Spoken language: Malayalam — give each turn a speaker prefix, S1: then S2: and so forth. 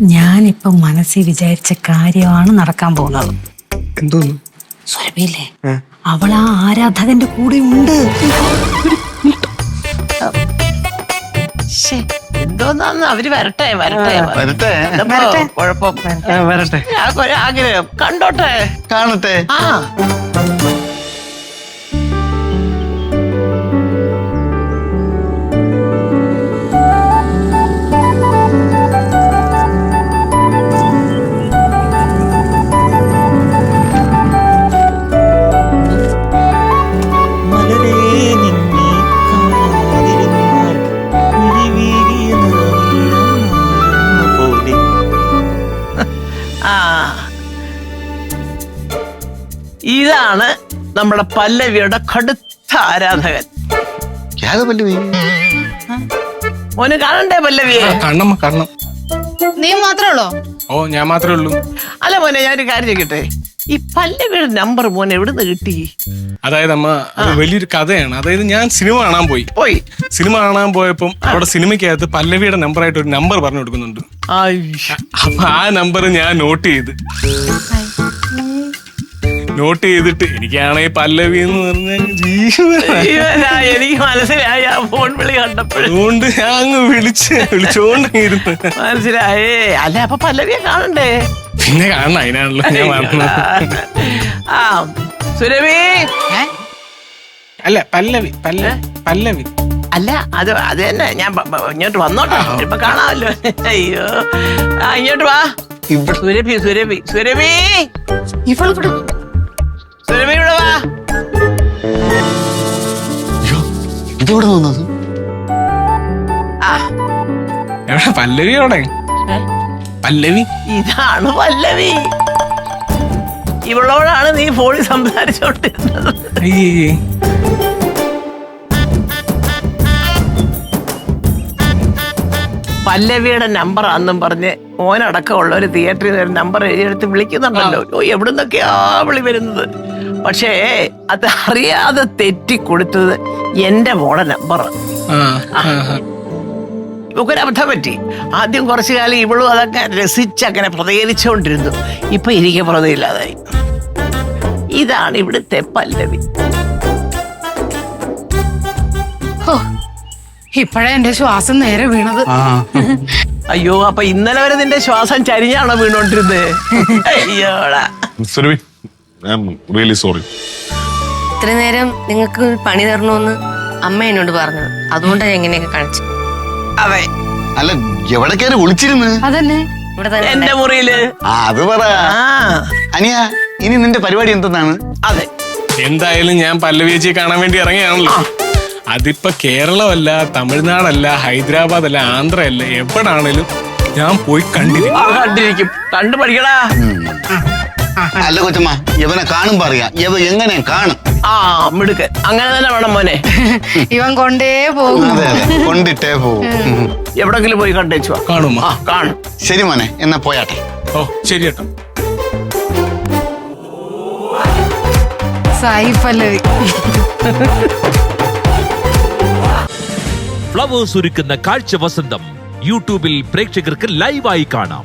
S1: ഞാനിപ്പൊ മനസ്സിൽ വിചാരിച്ച കാര്യമാണ് നടക്കാൻ പോകുന്നത്.
S2: എന്തോന്നു?
S1: അവൾ ആ ആരാധകന്റെ കൂടെ ഉണ്ട്.
S3: എന്തോന്നാന്ന്? അവർ വരട്ടെ വരട്ടെ.
S4: വരട്ടെ.
S3: കുഴപ്പം.
S2: വരട്ടെ.
S3: ആഗ്രഹം. കണ്ടോട്ടെ.
S4: കാണട്ടെ.
S3: ആ. ഇതാണ് നമ്മുടെ പല്ലവിയുടെ കടുത്ത ആരാധകൻ.
S4: ഏത് പല്ലവി.
S3: മോന് കാണണ്ടേ പല്ലവിയെ?
S2: കണ്ണം കണ്ണം.
S5: നീ മാത്രമേ ഉള്ളോ?
S2: ഓ ഞാൻ മാത്രമേ ഉള്ളൂ.
S3: അല്ല മോനെ ഞാനൊരു കാര്യം ചോദിക്കട്ടെ? ഈ പല്ലവിയുടെ നമ്പർ മോനെ എവിടുന്ന് കിട്ടി?
S2: അതായത് അമ്മ അത് വലിയൊരു കഥയാണ്. അതായത് ഞാൻ സിനിമ കാണാൻ പോയി.
S3: പോയി.
S2: സിനിമ കാണാൻ പോയപ്പം അവിടെ സിനിമയ്ക്കകത്ത് പല്ലവിയുടെ നമ്പറായിട്ട് ഒരു നമ്പർ പറഞ്ഞു കൊടുക്കുന്നുണ്ട്. അപ്പൊ ആ നമ്പർ ഞാൻ നോട്ട് ചെയ്ത്. നോട്ട് ചെയ്തിട്ട് എനിക്കാണെങ്കിൽ പല്ലവി എന്ന്
S3: പറഞ്ഞാൽ എനിക്ക് മനസ്സിലായി ആ ഫോൺ വിളി കണ്ടപ്പോഴും.
S2: അതുകൊണ്ട് ഞാൻ അങ്ങ് വിളിച്ച് വിളിച്ചോണ്ടിരുന്നു.
S3: മനസ്സിലായേ. അല്ല അപ്പൊ പല്ലവിയെ കാണണ്ടേ?
S2: പിന്നെ കാണണം അതിനാണല്ലോ ഞാൻ പറഞ്ഞത്
S3: ആ സുരഭി.
S2: അല്ല പല്ലവി പല്ല പല്ലവി.
S3: അല്ല അത് അത് തന്നെ ഞാൻ ഇങ്ങോട്ട് വന്നോട്ടെ. ഇപ്പൊ കാണാമല്ലോ. അയ്യോ. ആ ഇങ്ങോട്ട് വാ.
S4: സുരഭി
S3: സുരഭി സുരഭി. സുരഭി
S5: ഇവളിവിടെ
S3: സുരഭി ഇവിടെ വാ
S4: ഇതോടെ വന്നത്?
S3: ആ.
S2: എവിടെ? പല്ലവി
S3: അവിടെ?
S2: പല്ലവി?
S3: ഇതാണ് പല്ലവി. ഇവളോടാണ് നീ ഫോണിൽ സംസാരിച്ചോണ്ടിരുന്നത്.
S2: അയ്യേ.
S3: പല്ലവിയുടെ നമ്പർ ആണെന്നും പറഞ്ഞ് ഓനടക്കമുള്ള ഒരു തിയേറ്ററിൽ നിന്ന് ഒരു നമ്പർ എഴുതിയെടുത്ത് വിളിക്കുന്നുണ്ടല്ലോ. ഓ എവിടുന്നൊക്കെയാ വിളി വരുന്നത്? പക്ഷേ അത് അറിയാതെ തെറ്റി കൊടുത്തത് എന്റെ മോളെ നമ്പർ
S2: ആ.
S3: പറ്റി. ആദ്യം കുറച്ചു കാലം ഇവളും അതൊക്കെ രസിച്ചങ്ങനെ പ്രതികരിച്ചുകൊണ്ടിരുന്നു ഇപ്പൊ എനിക്ക് പ്രതിയില്ലാതായി. ഇതാണ് ഇവിടുത്തെ പല്ലവി.
S5: ഇപ്പോഴാ എന്റെ ശ്വാസം നേരെ വീണത്.
S3: അയ്യോ അപ്പൊ ഇന്നലെ വരെ നിന്റെ ശ്വാസം ചരിഞ്ഞാണോ വീണോണ്ടിരുന്നത് അയ്യോടാ.
S6: റിയലി സോറി
S7: ഇത്ര നേരം നിങ്ങൾക്ക് പണി തരണമെന്ന് അമ്മ എന്നോട് പറഞ്ഞത്. അതുകൊണ്ടാണ് ഞാൻ ഇങ്ങനെയൊക്കെ കാണിച്ചു.
S3: അതെ
S4: അല്ല എവിടെ കയറി ഒളിച്ചിരുന്ന്
S5: അതന്നെ.
S7: ഇവിടെ തന്നെ
S3: എന്റെ മുറിയിൽ.
S4: ആ അത് പറ.
S3: ആ.
S4: അനിയ ഇനി നിന്റെ പരിപാടി എന്തെന്നാണ്?
S3: അതെ.
S2: എന്തായാലും ഞാൻ പല്ലവിയച്ചി കാണാൻ വേണ്ടി ഇറങ്ങിയാണല്ലോ. അതിപ്പോ കേരളമല്ല തമിഴ്നാടല്ല ഹൈദരാബാദ് അല്ല ആന്ധ്ര അല്ല എവിടാണേലും ഞാൻ പോയി കണ്ടിരിക്കും.
S3: ആ കണ്ടിരിക്കും. കണ്ടു പഠിക്കടാ
S4: അല്ല കൊച്ചമ്മ ഇവനെ കാണും പറയാ ഇവ എങ്ങനെ കാണും?
S3: ആ മിടുക്ക്. അങ്ങനെ തന്നെ വേണം മോനെ.
S5: ഇവൻ കൊണ്ടേ പോകും.
S4: അതെ അതെ. കൊണ്ടിട്ടേ പോകും. ഉം.
S3: എവിടെങ്കിലും പോയി കണ്ടേച്ചു കാണും.
S2: കാണുമോ
S3: ആ കാണും.
S4: ശരി മോനെ എന്നാ പോയാട്ടെ.
S2: ഓ ശരി കേട്ടോ
S5: സായി പല്ലവി
S8: ഫ്ലവേഴ്സ് ഒരുക്കുന്ന കാഴ്ച വസന്തം യൂട്യൂബിൽ പ്രേക്ഷകർക്ക് ലൈവായി കാണാം.